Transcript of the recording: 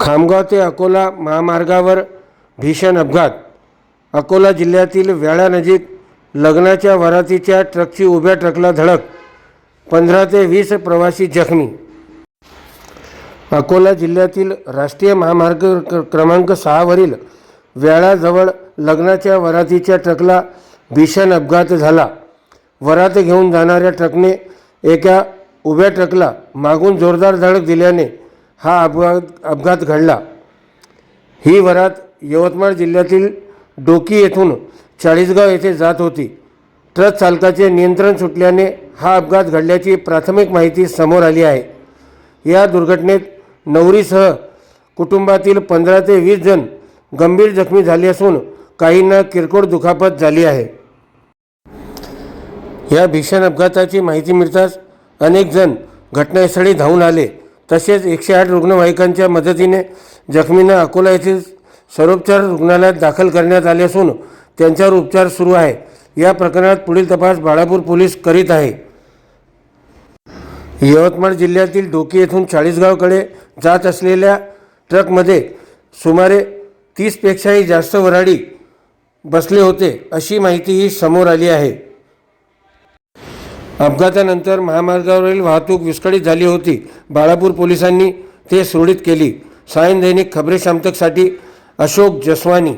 खामगाव ते अकोला महामार्गावर भीषण अपघात. अकोला जिल्ह्यातील वेळानजीक लग्नाच्या वरातीच्या ट्रकची उभ्या ट्रकला धडक पंधरा ते वीस प्रवासी जखमी. अकोला जिल्ह्यातील राष्ट्रीय महामार्ग क्रमांक सहावरील व्याळाजवळ लग्नाच्या वरातीच्या ट्रकला भीषण अपघात झाला. वरात घेऊन जाणाऱ्या ट्रकने एका उभ्या ट्रकला मागून जोरदार धडक दिल्याने हा अपघात अपघात घडला. ही वरात यवतमाळ जिल्ह्यातील डोकी येथून चाळीसगाव येथे जात होती. ट्रक चालकाचे नियंत्रण सुटल्याने हा अपघात घडल्याची प्राथमिक माहिती समोर आली आहे. या दुर्घटनेत नवरीसह कुटुंबातील पंधरा ते वीस जण गंभीर जखमी झाले असून काहींना किरकोळ दुखापत झाली आहे. या भीषण अपघाताची माहिती मिळताच अनेक जण घटनास्थळी धावून आले. तसेच एकशे आठ रुग्णवाहिकांच्या मदतीने जखमींना अकोला येथील सर्वोपचार रुग्णालयात दाखल करण्यात आले असून त्यांच्यावर उपचार सुरू आहे. या प्रकरणात पुढील तपास बाळापूर पोलीस करीत आहे. यवतमाळ जिल्ह्यातील डोकी येथून चाळीसगावकडे जात असलेल्या ट्रकमध्ये सुमारे तीसपेक्षाही जास्त वराडी बसले होते अशी माहितीही समोर आली आहे. अपघातानंतर महामार्गावरील वाहतूक विस्कळीत झाली होती. बाळापूर पोलिसांनी ते सुरळीत केली. सायन दैनिक खबरे शामतकसाठी अशोक जसवानी.